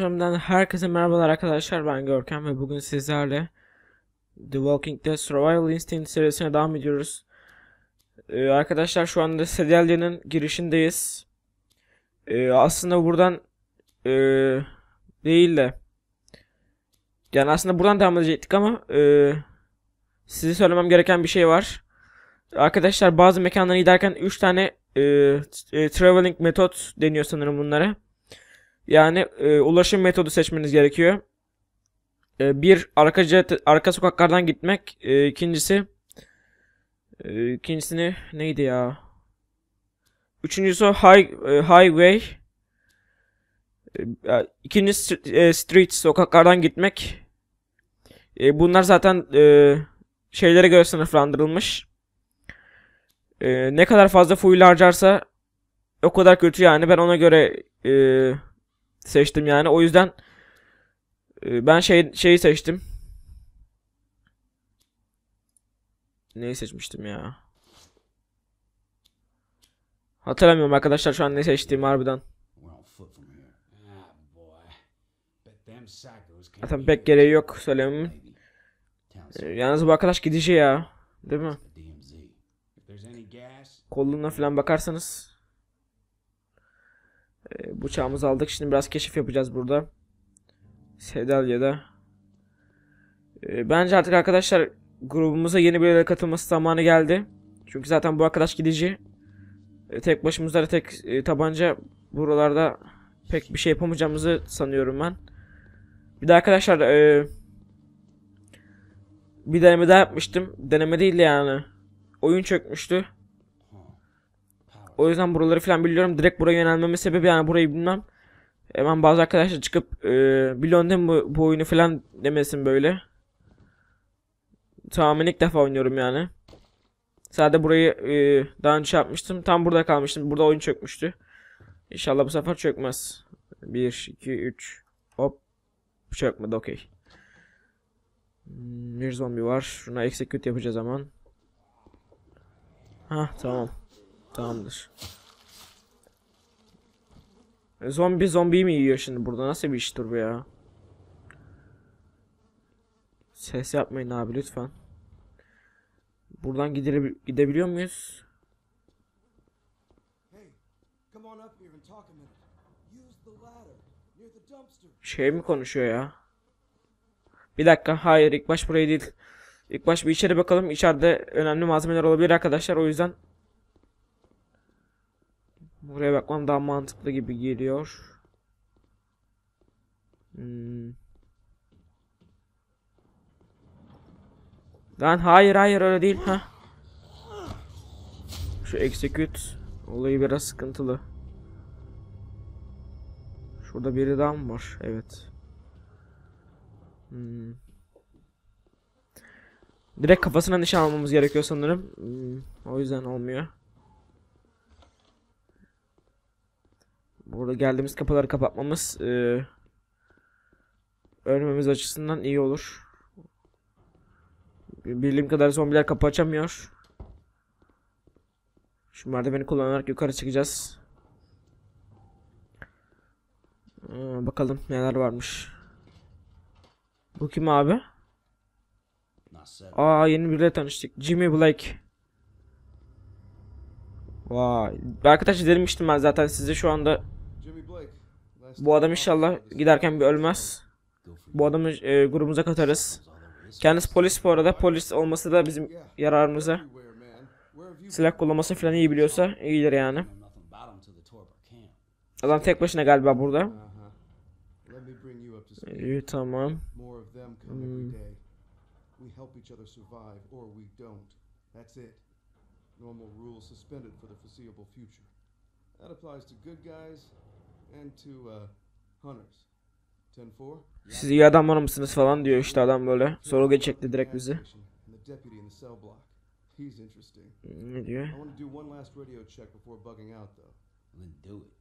Zombie'den herkese merhabalar arkadaşlar ben Görkem ve bugün sizlerle The Walking Dead Survival Instinct serisine devam ediyoruz. Ee, arkadaşlar şu anda Sedelya'nın girişindeyiz. Ee, aslında buradan e, değil de yani aslında buradan devam edecektik ama e, size söylemem gereken bir şey var. Arkadaşlar bazı mekanlara giderken 3 tane e, e, traveling metot deniyor sanırım bunlara. Yani e, ulaşım metodu seçmeniz gerekiyor. E, bir arka cet- arka sokaklardan gitmek. E, ikincisi e, ikincisini neydi ya? Üçüncüsü high, e, highway. E, ikincisi st- e, street sokaklardan gitmek. E, bunlar zaten e, şeylere göre sınıflandırılmış. E, ne kadar fazla fuel harcarsa o kadar kötü yani. Ben ona göre e, seçtim yani. O yüzden e, ben şey şeyi seçtim. Neyi seçmiştim ya? Hatırlamıyorum arkadaşlar şu an ne seçtiğimi harbiden. Ah, Zaten pek gereği yok. Town's E, yalnız bu arkadaş gidici ya. Değil mi? Kolluğuna falan bakarsanız. E, bıçağımızı aldık. Şimdi biraz keşif yapacağız burada. Sedalya'da. E, bence artık arkadaşlar grubumuza yeni birileri katılması zamanı geldi. Çünkü zaten bu arkadaş gidici. E, tek başımıza da tek tabanca buralarda pek bir şey yapamayacağımızı sanıyorum ben. Bir de arkadaşlar e, bir deneme daha yapmıştım. Deneme değil de yani. Oyun çökmüştü. O yüzden buraları falan biliyorum. Direkt buraya yönelmemin sebebi yani burayı bilmem. Hemen bazı arkadaşlar çıkıp e, biliyorsun bu, bu oyunu falan demesin böyle. Tamamen ilk defa oynuyorum yani. Sadece burayı e, daha önce şey yapmıştım. Tam burada kalmıştım. Burada oyun çökmüştü. İnşallah bu sefer çökmez. 1, 2, 3. Hop. Çökmedi okey. Hmm, Bir zombi var. Şuna execute yapacağız zaman. Ha tamam. Tamamdır. E, Zombi zombiyi mi yiyor şimdi burada? Nasıl bir iştir bu ya? Ses yapmayın abi lütfen. Buradan gidebil gidebiliyor muyuz? Şey mi konuşuyor ya? Bir dakika. Hayır ilk baş burayı değil. İlk baş bir içeri bakalım. İçeride önemli malzemeler olabilir arkadaşlar. O yüzden buraya bakmam daha mantıklı gibi geliyor. Hmm. Hayır hayır öyle değil ha. Şu execute olayı biraz sıkıntılı. Şurada biri daha mı var? Evet. Hmm. Direkt kafasına nişan almamız gerekiyor sanırım. Hmm, O yüzden olmuyor. Burada geldiğimiz kapıları kapatmamız eee ölmemiz açısından iyi olur. Bildiğim kadar zombiler kapı açamıyor. Şu merdiveni kullanarak yukarı çıkacağız. Aa, bakalım neler varmış. Bu kim abi? Aa yeni biriyle tanıştık. Jimmy Blake. Vay. Arkadaşlar demiştim ben zaten size şu anda bu adam inşallah giderken bir ölmez. Bu adamı e, grubumuza katarız. Kendisi polis bu arada. Polis olması da bizim yararımıza. Silah kullanması falan iyi biliyorsa iyidir yani. Adam tek başına galiba burada. İyi tamam. İt. Normal rules suspended for the foreseeable future. That applies to good guys uh, hunters. 10-4? Siz iyi adamlar mısınız falan diyor işte adam böyle. Soru geçecekti direkt bizi. İnteresting. Ne diyor? I want to do one last radio check before bugging out, though. Then do it.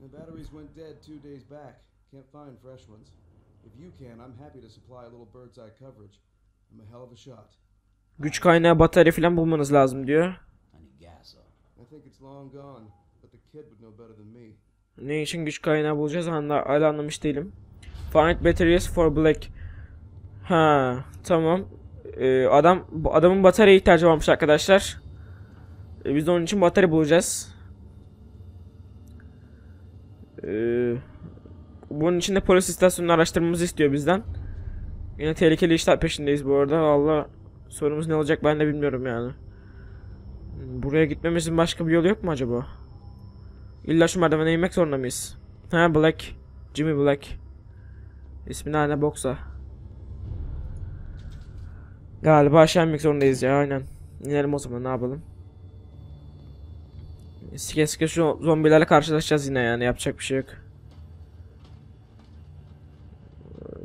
The batteries went dead two days back. Can't find fresh ones. If you can, I'm happy to supply a little bird's eye coverage. I'm a hell of a shot. Güç kaynağı batarya falan bulmanız lazım diyor. I think it's long gone, but the kid would know better than me. Ne için güç kaynağı bulacağız hala, hala anlamış değilim. Find batteries for Black. Ha, tamam. Ee, adam adamın bataryaya ihtiyacı varmış arkadaşlar. Ee, biz de onun için batarya bulacağız. Ee, bunun için de polis istasyonunu araştırmamızı istiyor bizden. Yine tehlikeli işler peşindeyiz bu arada. Valla sorumuz ne olacak ben de bilmiyorum yani. Buraya gitmemizin başka bir yolu yok mu acaba? İlla şu merdivene inmek zorunda mıyız? Ha Black. Jimmy Black. İsmi ne boksa. Galiba aşağı inmek zorundayız ya aynen. İnelim o zaman ne yapalım. Sike sike şu zombilerle karşılaşacağız yine yani yapacak bir şey yok.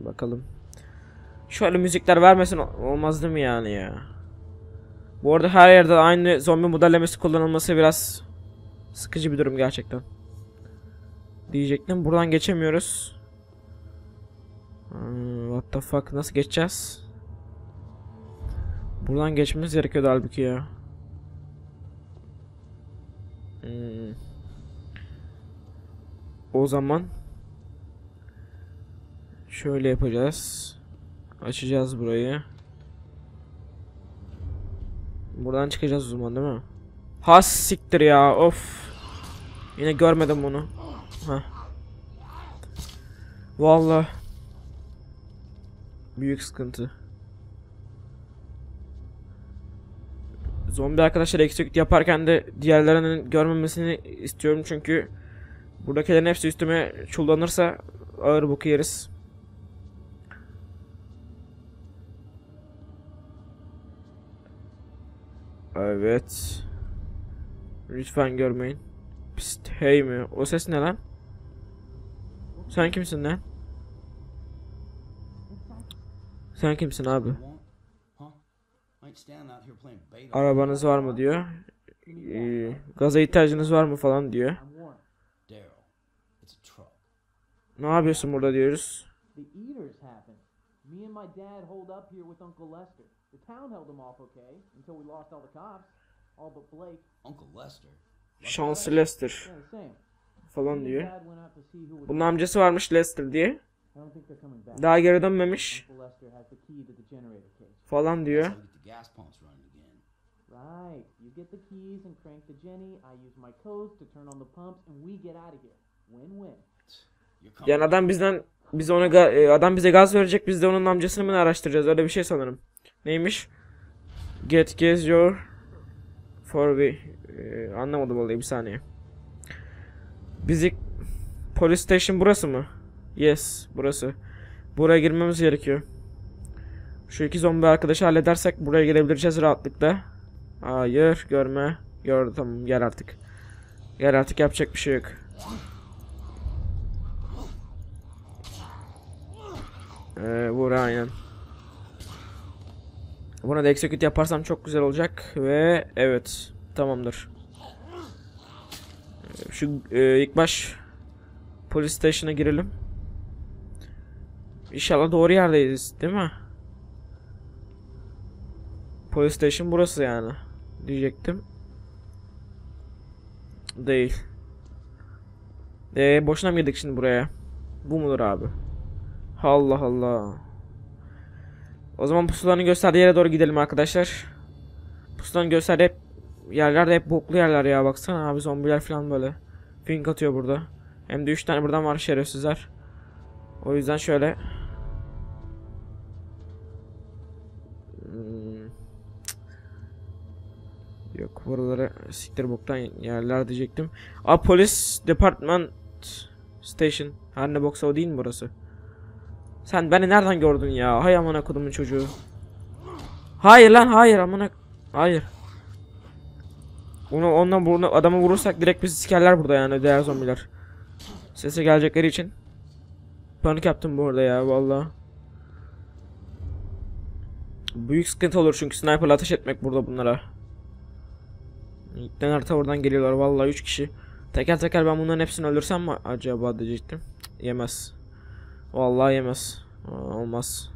Bakalım. Şöyle müzikler vermesin ol- olmaz değil mi yani ya? Bu arada her yerde aynı zombi modellemesi kullanılması biraz sıkıcı bir durum gerçekten. Diyecektim buradan geçemiyoruz. Hmm, what the fuck nasıl geçeceğiz? Buradan geçmemiz gerekiyordu halbuki ya. Hmm. O zaman şöyle yapacağız. Açacağız burayı. Buradan çıkacağız o zaman değil mi? Has siktir ya of. Yine görmedim bunu. Heh. Vallahi büyük sıkıntı. Zombi arkadaşlar execute yaparken de diğerlerinin görmemesini istiyorum çünkü buradakilerin hepsi üstüme çullanırsa ağır boku yeriz. Evet. Lütfen görmeyin. Pist hey mi? O ses ne lan? Sen kimsin lan? Sen kimsin abi? Arabanız var mı diyor. Ee, gaza ihtiyacınız var mı falan diyor. Ne yapıyorsun burada diyoruz. Me and my dad holed up here with Uncle Lester. The town held him off okay until we lost all the cops. All but Blake. Uncle Lester. Şanslı Lester falan diyor. Bunun amcası varmış Lester diye. Daha geri dönmemiş falan diyor. Right. You get the keys and crank the Jenny. I use my codes to turn on the pumps, and we get out of here. Win-win. Yani adam bizden biz ona e, adam bize gaz verecek biz de onun amcasını mı araştıracağız öyle bir şey sanırım. Neymiş? Get gas your for we e, anlamadım olayı bir saniye. Bizi police station burası mı? Yes burası. Buraya girmemiz gerekiyor. Şu iki zombi arkadaşı halledersek buraya girebileceğiz rahatlıkla. Hayır görme. Gördü tamam gel artık. Gel artık yapacak bir şey yok. Ee, vur aynen. Buna da execute yaparsam çok güzel olacak ve evet tamamdır. Şu e, ilk baş polis station'a girelim. İnşallah doğru yerdeyiz değil mi? Polis station burası yani diyecektim. Değil. Ee, boşuna mı girdik şimdi buraya? Bu mudur abi? Allah Allah. O zaman pusulanın gösterdiği yere doğru gidelim arkadaşlar. Pusulanın gösterdiği hep yerlerde hep boklu yerler ya. Baksana abi zombiler falan böyle. Fink atıyor burada. Hem de 3 tane buradan var şerefsizler. O yüzden şöyle. Hmm. Yok buraları siktir boktan yerler diyecektim. Aa polis department station. Her ne boksa o değil mi burası? Sen beni nereden gördün ya? Hay amına kodumun çocuğu. Hayır lan hayır amına. Hayır. Bunu ondan bunu adamı vurursak direkt bizi sikerler burada yani değer zombiler. Sese gelecekleri için. Panik yaptım bu arada ya vallahi. Büyük sıkıntı olur çünkü sniperla ateş etmek burada bunlara. İlkten harita oradan geliyorlar vallahi 3 kişi. Teker teker ben bunların hepsini öldürsem mi acaba diyecektim. Yemez. Vallahi yemez. Olmaz.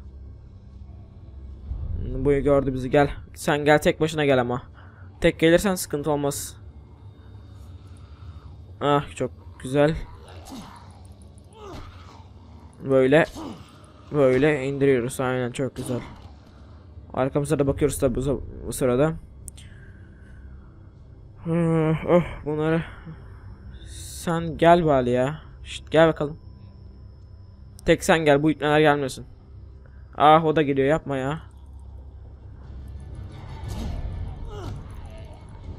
Bu gördü bizi gel. Sen gel tek başına gel ama. Tek gelirsen sıkıntı olmaz. Ah çok güzel. Böyle böyle indiriyoruz. Aynen çok güzel. Arkamıza da bakıyoruz tabi bu, sırada. Oh bunları sen gel bari ya. Şşt, gel bakalım. Tek sen gel bu ipneler gelmesin. Ah o da geliyor yapma ya.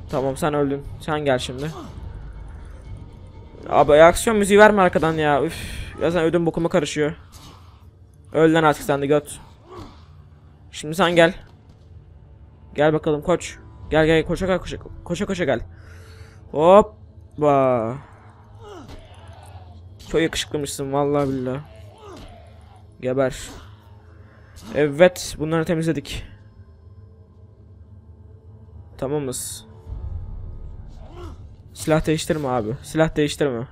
Tamam sen öldün. Sen gel şimdi. Abi aksiyon müziği verme arkadan ya. Üf. Ya sen ödüm bokuma karışıyor. Öl artık sen de göt. Şimdi sen gel. Gel bakalım koç. Gel gel koşa koşa koşa koşa gel. Hoppa. Çok yakışıklıymışsın vallahi billahi. Geber. Evet bunları temizledik. Tamamız. Silah değiştirme abi. Silah değiştirme.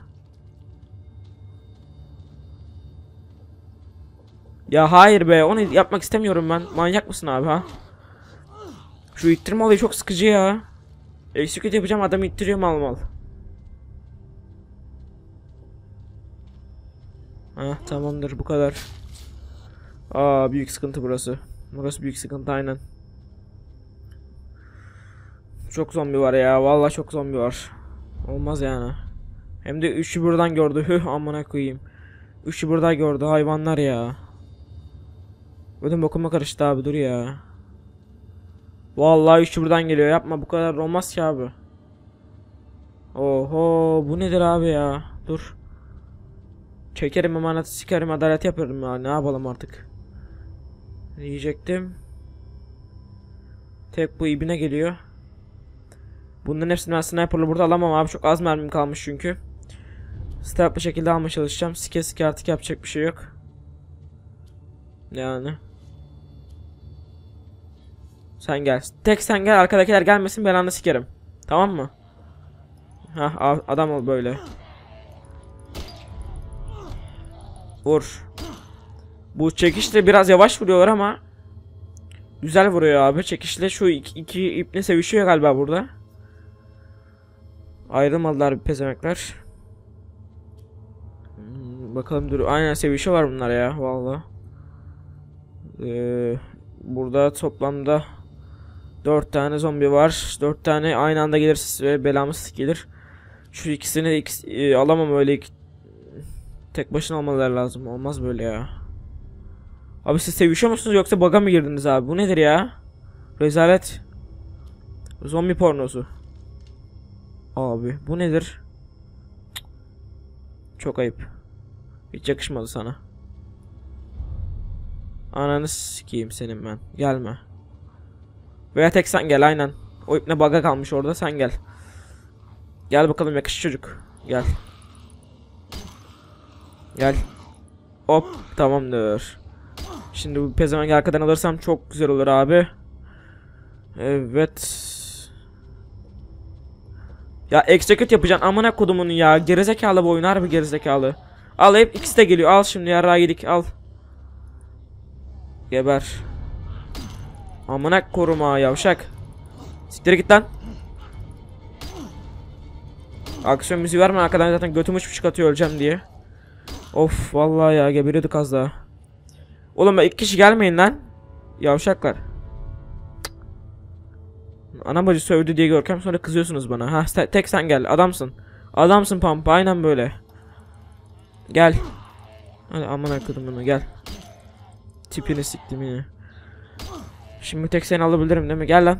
Ya hayır be onu yapmak istemiyorum ben. Manyak mısın abi ha? Şu ittirme olayı çok sıkıcı ya. Execute yapacağım adamı ittiriyor mal mal. Ha tamamdır bu kadar. Aa büyük sıkıntı burası. Burası büyük sıkıntı aynen. Çok zombi var ya. Vallahi çok zombi var. Olmaz yani. Hem de üçü buradan gördü. Hüh amına koyayım. Üçü burada gördü hayvanlar ya. Ödüm bokuma karıştı abi dur ya. Vallahi üçü buradan geliyor. Yapma bu kadar olmaz ki abi. Oho bu nedir abi ya? Dur. Çekerim emaneti sikerim adalet yaparım ya. Ne yapalım artık. Diyecektim. Tek bu ibine geliyor. Bunların hepsini ben sniper'la burada alamam abi. Çok az mermim kalmış çünkü. Stealth şekilde almaya çalışacağım. Sike sike artık yapacak bir şey yok. Yani. Sen gel. Tek sen gel. Arkadakiler gelmesin ben sikerim. Tamam mı? Hah adam ol böyle. Vur. Bu çekişle biraz yavaş vuruyorlar ama güzel vuruyor abi. Çekişle şu iki, iki iple sevişiyor galiba burada. Ayrılmadılar pezemekler. Hmm, bakalım dur. Aynen sevişiyorlar bunlar ya valla. Ee, burada toplamda 4 tane zombi var. 4 tane aynı anda gelirse ve belamız gelir. Şu ikisini ikisi- e, alamam öyle tek başına almaları lazım. Olmaz böyle ya. Abi siz sevişiyor musunuz yoksa bug'a mı girdiniz abi? Bu nedir ya? Rezalet. Zombi pornosu. Abi bu nedir? Çok ayıp. Hiç yakışmadı sana. Ananı sikeyim senin ben. Gelme. Veya tek sen gel aynen. O ipne baga kalmış orada sen gel. Gel bakalım yakış çocuk. Gel. Gel. Hop tamamdır. Şimdi bu pezevenk arkadan alırsam çok güzel olur abi. Evet. Ya execute yapacaksın amına kodumun ya. Gerizekalı bu oyun harbi gerizekalı. Al hep ikisi de geliyor. Al şimdi yarrağı yedik al. Geber. Amına koruma yavşak. Siktir git lan. Aksiyon müziği verme arkadan zaten götüm uçmuş çıkartıyor öleceğim diye. Of vallahi ya geberiyorduk az daha. Oğlum iki kişi gelmeyin lan. Yavşaklar. Ana bacı sövdü diye görkem sonra kızıyorsunuz bana. Ha te- tek sen gel adamsın. Adamsın pampa aynen böyle. Gel. Hadi aman akıdım bunu gel. Tipini siktim yine. Şimdi tek seni alabilirim değil mi? Gel lan.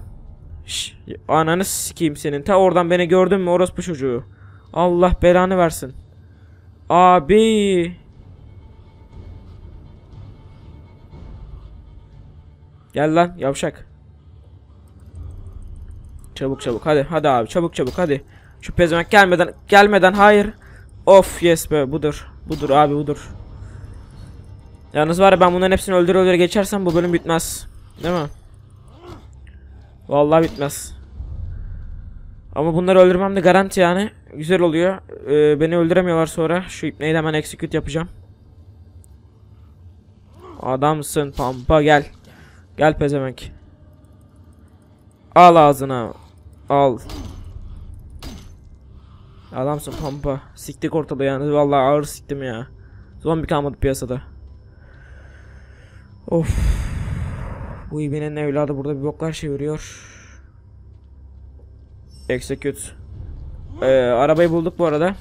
Şş, ananı sikeyim senin. Ta oradan beni gördün mü orospu çocuğu. Allah belanı versin. Abi. Gel lan yavşak. Çabuk çabuk hadi hadi abi çabuk çabuk hadi. Şu pezevenk gelmeden gelmeden hayır. Of yes be budur. Budur abi budur. Yalnız var ya ben bunların hepsini öldür öldür geçersem bu bölüm bitmez. Değil mi? Vallahi bitmez. Ama bunları öldürmem de garanti yani. Güzel oluyor. Ee, beni öldüremiyorlar sonra. Şu ipneyi de hemen execute yapacağım. Adamsın pampa gel. Gel pezevenk. Al ağzına. Al. Adamsın pampa. Siktik ortalığı yani. Vallahi ağır siktim ya. Zombi kalmadı piyasada. Of. Bu ibnenin evladı burada bir boklar çeviriyor. Execute. Ee, arabayı bulduk bu arada.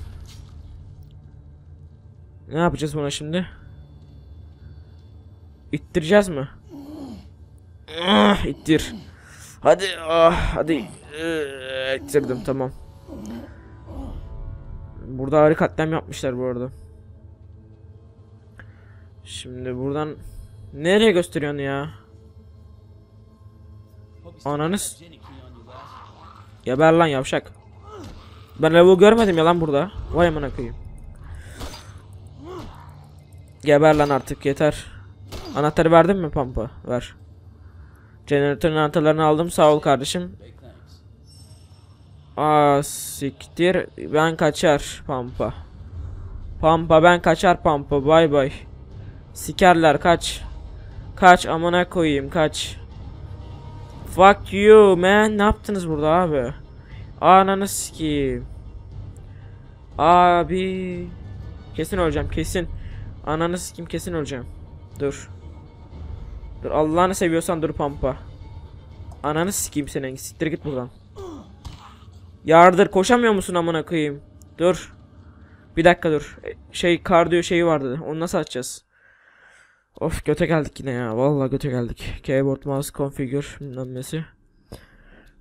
Ne yapacağız buna şimdi? İttireceğiz mi? Ah, ittir. Hadi ah hadi. Ee, ittirdim tamam. Burada ağrı katliam yapmışlar bu arada. Şimdi buradan nereye gösteriyorsun ya? Ananız. Geber lan yavşak. Ben level görmedim ya lan burada. Vay amına koyayım. Geber lan artık yeter. Anahtarı verdin mi Pampa? Ver. Jeneratörün anahtarlarını aldım sağ ol kardeşim. Aa siktir. Ben kaçar Pampa. Pampa ben kaçar Pampa bay bay. Sikerler kaç. Kaç amına koyayım kaç. Fuck you man. Ne yaptınız burada abi? Ananı sikeyim. Abi. Kesin öleceğim kesin. Ananı sikeyim kesin öleceğim. Dur. Dur Allah'ını seviyorsan dur pampa. Ananı sikeyim senin. Siktir git buradan. Yardır koşamıyor musun amına koyayım? Dur. Bir dakika dur. E, Şey kardiyo şeyi vardı. Onu nasıl açacağız? Of göte geldik yine ya. Vallahi göte geldik. Keyboard mouse configure bilmem.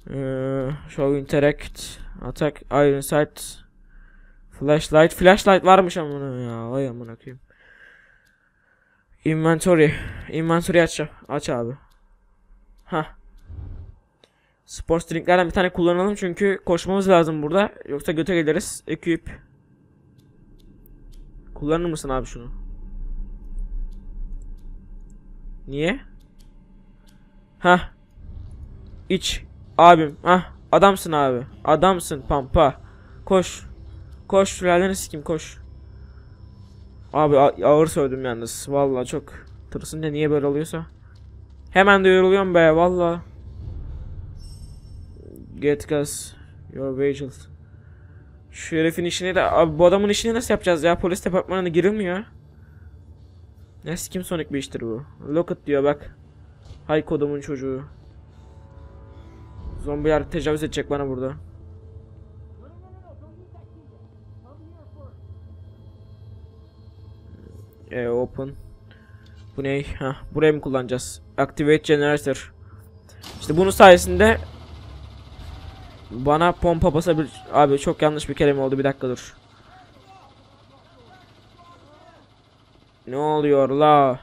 Ee, show interact attack iron sight flashlight flashlight varmış amına ya. Vay amına koyayım. Inventory. Inventory aç. Aç abi. Ha. Sports drinklerden bir tane kullanalım çünkü koşmamız lazım burada. Yoksa göte geliriz. Equip. Kullanır mısın abi şunu? Niye? Ha. İç. Abim. Ha. Adamsın abi. Adamsın pampa. Koş. Koş. Sülaleni sikim koş. Abi ağır söyledim yalnız. Vallahi çok tırsınca niye böyle oluyorsa. Hemen de yoruluyorum be vallahi. Get gas. Your wages. Şu herifin işini de abi bu adamın işini nasıl yapacağız ya? Polis departmanına girilmiyor. Ne sikim sonik bir iştir bu. Look it diyor bak. Hay kodumun çocuğu. Zombiler tecavüz edecek bana burada. E, open. Bu ne? Ha, burayı mı kullanacağız? Activate generator. İşte bunun sayesinde bana pompa basabilir. Abi çok yanlış bir kelime oldu. Bir dakika dur. Ne oluyor la?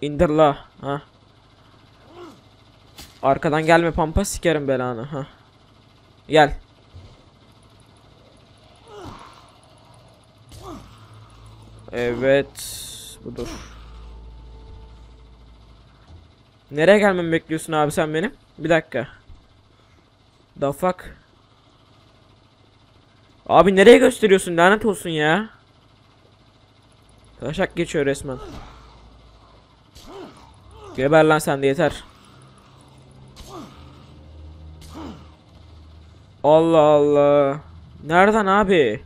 İndir la. Ha. Arkadan gelme pampa sikerim belanı. Ha. Gel. Evet. Budur. Nereye gelmemi bekliyorsun abi sen benim? Bir dakika. The fuck? Abi nereye gösteriyorsun? Lanet olsun ya. Taşak geçiyor resmen. Geber lan sen de yeter. Allah Allah. Nereden abi?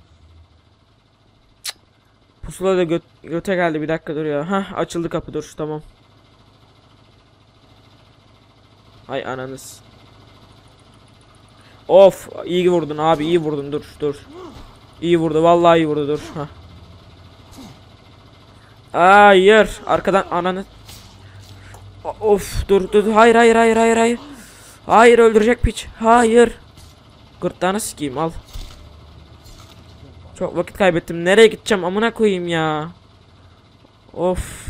Pusula da göt göte geldi bir dakika dur ya. Hah açıldı kapı dur tamam. Ay ananız. Of iyi vurdun abi iyi vurdun dur dur. İyi vurdu vallahi iyi vurdu dur. Hah. Hayır arkadan ananı. Of dur dur hayır hayır hayır hayır hayır. Hayır öldürecek piç. Hayır. Gırtlağını sikeyim al. Çok vakit kaybettim. Nereye gideceğim amına koyayım ya. Of.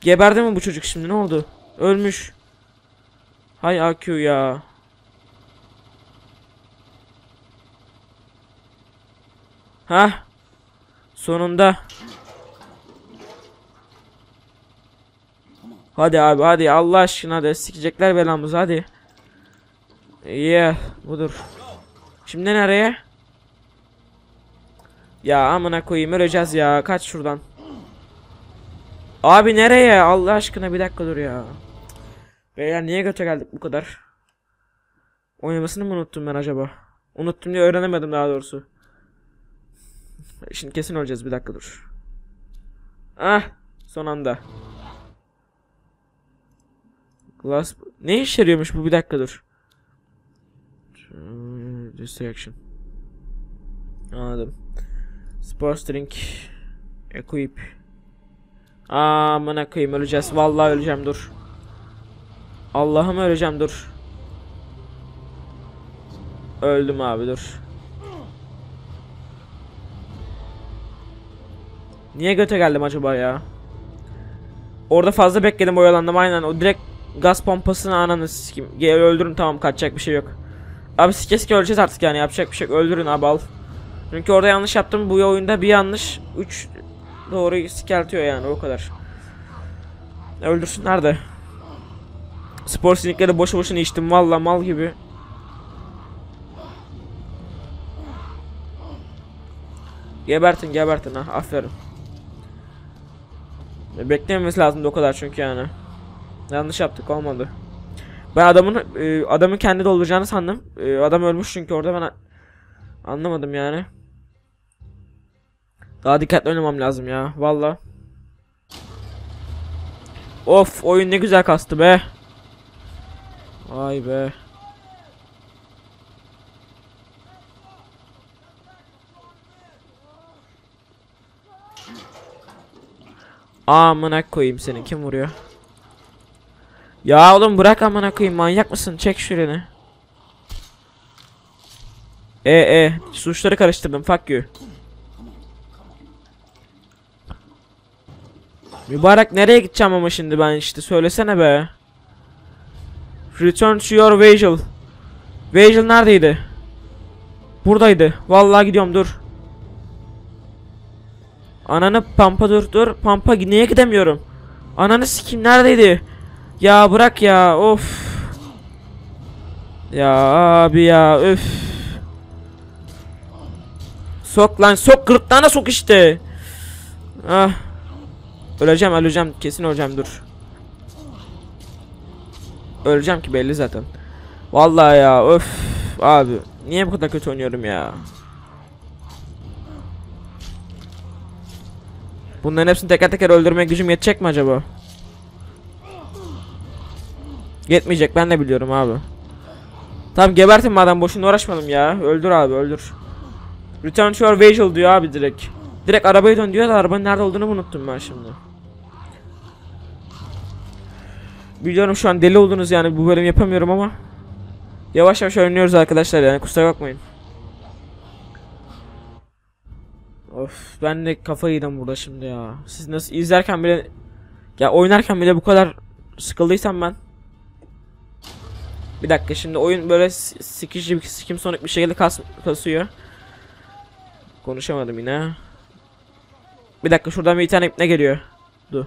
Geberdi mi bu çocuk şimdi ne oldu? Ölmüş. Hay AQ ya. Hah. Sonunda. Hadi abi hadi Allah aşkına de sikecekler belamızı hadi. Yeah budur. Şimdi nereye? Ya amına koyayım öleceğiz ya kaç şuradan. Abi nereye Allah aşkına bir dakika dur ya. Beyler niye göte geldik bu kadar? Oynamasını mı unuttum ben acaba? Unuttum diye öğrenemedim daha doğrusu. Şimdi kesin öleceğiz bir dakika dur. Ah son anda. Glass ne işe yarıyormuş bu bir dakika dur. Distraction. Anladım. Sports drink. Equip. Amına koyayım öleceğiz. Vallahi öleceğim dur. Allah'ım öleceğim dur. Öldüm abi dur. Niye göte geldim acaba ya? Orada fazla bekledim oyalandım aynen o direkt gaz pompasını ananı sikim. Gel öldürün tamam kaçacak bir şey yok. Abi sike sike öleceğiz artık yani yapacak bir şey yok öldürün abi al. Çünkü orada yanlış yaptım bu oyunda bir yanlış 3 doğru sikeltiyor yani o kadar. Öldürsün nerede? Spor sinikleri boşu boşuna içtim valla mal gibi. Gebertin gebertin ha aferin. E, Beklememiz lazımdı o kadar çünkü yani. Yanlış yaptık olmadı. Ben adamın e, adamın kendi dolduracağını sandım. E, adam ölmüş çünkü orada ben anlamadım yani. Daha dikkatli oynamam lazım ya valla. Of oyun ne güzel kastı be. Vay be. Amına koyayım seni kim vuruyor? Ya oğlum bırak amına koyayım manyak mısın? Çek şuranı. E e suçları karıştırdım fuck you. Mübarek nereye gideceğim ama şimdi ben işte söylesene be. Return to your vehicle. Vehicle neredeydi? Buradaydı. Vallahi gidiyorum dur. Ananı pampa dur dur. Pampa niye gidemiyorum? Ananı sikim neredeydi? Ya bırak ya of. Ya abi ya öf. Sok lan sok gırtlağına sok işte. Ah. Öleceğim öleceğim kesin öleceğim dur. Öleceğim ki belli zaten. Vallahi ya öf abi niye bu kadar kötü oynuyorum ya? Bunların hepsini teker teker öldürmeye gücüm yetecek mi acaba? Yetmeyecek ben de biliyorum abi. Tamam gebertin madem boşuna uğraşmadım ya. Öldür abi öldür. Return to your vehicle diyor abi direkt. Direkt arabaya dön diyor da arabanın nerede olduğunu unuttum ben şimdi. Biliyorum şu an deli oldunuz yani bu bölüm yapamıyorum ama. Yavaş yavaş oynuyoruz arkadaşlar yani kusura bakmayın. Of ben de kafayı yedim burada şimdi ya. Siz nasıl izlerken bile ya oynarken bile bu kadar sıkıldıysam ben. Bir dakika şimdi oyun böyle sikici sikim sonik bir şekilde kas kasıyor. Konuşamadım yine. Bir dakika şuradan bir tane ne geliyor? Dur.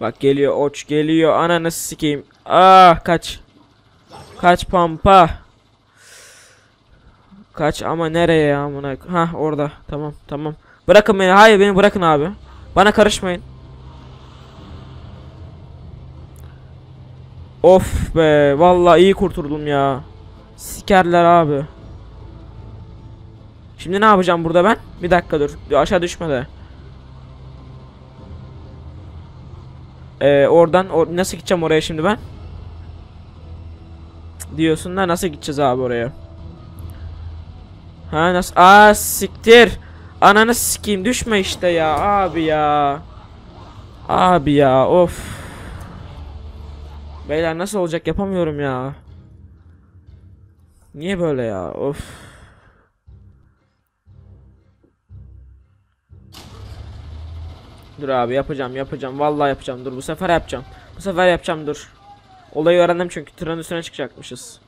Bak geliyor oç geliyor ananı sikeyim. Ah kaç. Kaç pampa. Kaç ama nereye ya amına. Ha orada. Tamam tamam. Bırakın beni. Hayır beni bırakın abi. Bana karışmayın. Of be. Vallahi iyi kurtuldum ya. Sikerler abi. Şimdi ne yapacağım burada ben? Bir dakika dur. Aşağı düşme de. Ee, oradan or nasıl gideceğim oraya şimdi ben? Diyorsun da nasıl gideceğiz abi oraya? Ha nasıl? Aa siktir. Ananı sikeyim düşme işte ya abi ya. Abi ya of. Beyler nasıl olacak yapamıyorum ya. Niye böyle ya of. Dur abi yapacağım yapacağım vallahi yapacağım dur bu sefer yapacağım. Bu sefer yapacağım dur. Olayı öğrendim çünkü tırın üstüne çıkacakmışız.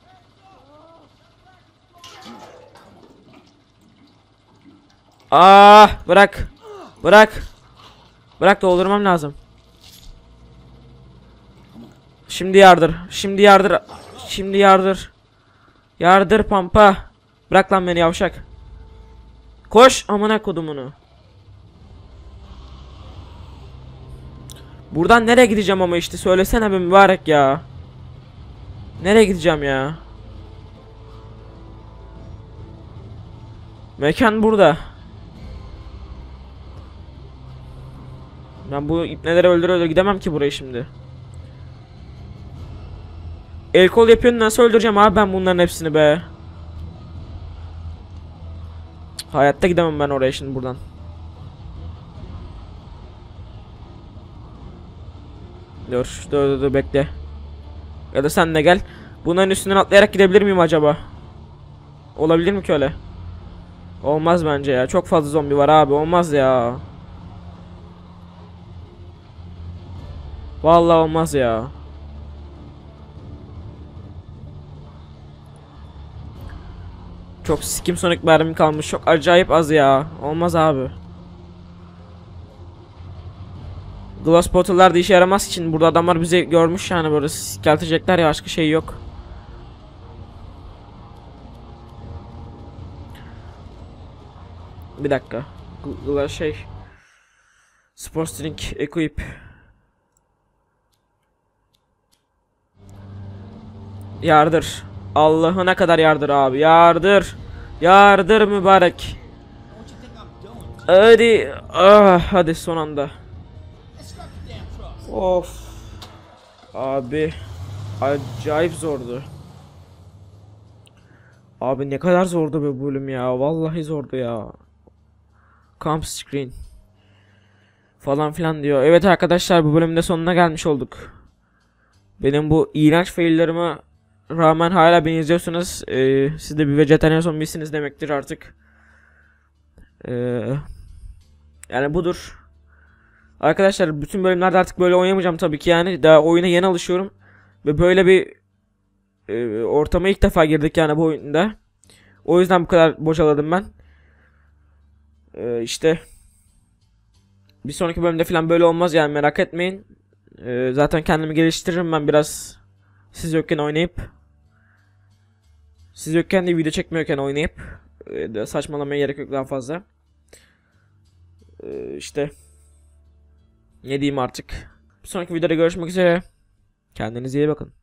Ah bırak. Bırak. Bırak doldurmam lazım. Şimdi yardır. Şimdi yardır. Şimdi yardır. Yardır pampa. Bırak lan beni yavşak. Koş amına kodumunu. Buradan nereye gideceğim ama işte söylesene be mübarek ya. Nereye gideceğim ya? Mekan burada. Ben bu ipneleri öldüre öldüre gidemem ki buraya şimdi. El kol yapıyorsun nasıl öldüreceğim abi ben bunların hepsini be. Hayatta gidemem ben oraya şimdi buradan. Dur, dur, dur, dur bekle. Ya da sen de gel. Bunların üstünden atlayarak gidebilir miyim acaba? Olabilir mi ki öyle? Olmaz bence ya. Çok fazla zombi var abi. Olmaz ya. Vallahi olmaz ya. Çok sikim sonik mermim kalmış. Çok acayip az ya. Olmaz abi. Glass bottle'lar da işe yaramaz için burada adamlar bizi görmüş yani böyle sikeltecekler ya başka şey yok. Bir dakika. Gl- Glass şey. Sports drink equip. Yardır. Allah'ına kadar yardır abi. Yardır. Yardır mübarek. Hadi. Ah, hadi son anda. Of. Abi. Acayip zordu. Abi ne kadar zordu bu bölüm ya. Vallahi zordu ya. Camp screen. Falan filan diyor. Evet arkadaşlar bu bölümde sonuna gelmiş olduk. Benim bu iğrenç faillerime rağmen hala beni izliyorsanız e, siz de bir vejetaryen zombisiniz demektir artık. E, yani budur. Arkadaşlar bütün bölümlerde artık böyle oynamayacağım tabii ki yani. Daha oyuna yeni alışıyorum. Ve böyle bir e, ortama ilk defa girdik yani bu oyunda. O yüzden bu kadar bocaladım ben. E, işte bir sonraki bölümde falan böyle olmaz yani merak etmeyin. E, zaten kendimi geliştiririm ben biraz siz yokken oynayıp. Siz yokken de video çekmiyorken oynayıp. E, saçmalamaya gerek yok daha fazla. E, işte ne diyeyim artık. Bir sonraki videoda görüşmek üzere. Kendinize iyi bakın.